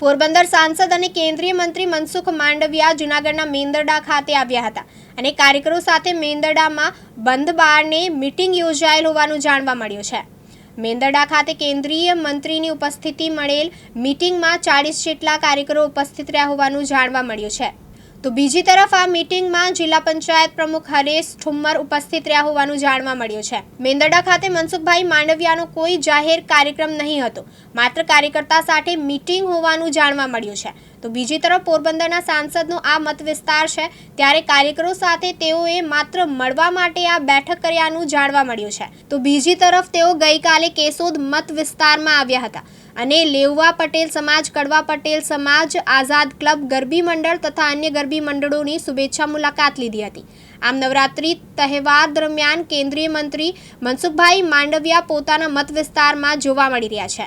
પોરબંદર સાંસદ અને કેન્દ્રીય મંત્રી મનસુખ માંડવિયા જૂનાગઢના મેંદરડા ખાતે આવ્યા હતા અને કાર્યકરો સાથે મેંદરડામાં બંધ બારને મીટિંગ યોજાયેલ હોવાનું જાણવા મળ્યું છે. મેંદરડા ખાતે કેન્દ્રીય મંત્રીની ઉપસ્થિતિ મળેલ મીટિંગમાં ચાળીસ જેટલા કાર્યકરો ઉપસ્થિત રહ્યા હોવાનું જાણવા મળ્યું છે. તો બીજી તરફ આ મીટિંગમાં જિલ્લા પંચાયત પ્રમુખ હરેશ ઠુમ્મર ઉપસ્થિત રહ્યા હોવાનું જાણવા મળ્યું છે. મેંદરડા ખાતે મનસુખભાઈ માંડવિયાનો કોઈ જાહેર કાર્યક્રમ નહીં હતો. માત્ર કાર્યકર્તા સાથે મીટિંગ હોવાનું જાણવા મળ્યું છે. તો બીજી તરફ પોરબંદરના સાંસદનો આ મત વિસ્તાર છે. ત્યારે કાર્યકરો સાથે તેઓએ માત્ર મળવા માટે આ બેઠક કર્યાનું જાણવા મળ્યું છે. તો બીજી તરફ તેઓ ગઈકાલે કેશોદ મત વિસ્તારમાં આવ્યા હતા. અને લેવવા પટેલ સમાજ, કડવા પટેલ સમાજ, આઝાદ ક્લબ, ગરબી મંડળ તથા અન્ય ગરબી મંડળોની શુભેચ્છા મુલાકાત લીધી હતી. આમ નવરાત્રી તહેવાર દરમિયાન કેન્દ્રીય મંત્રી મનસુખભાઈ માંડવિયા પોતાના મત વિસ્તારમાં જોવા મળી રહ્યા છે.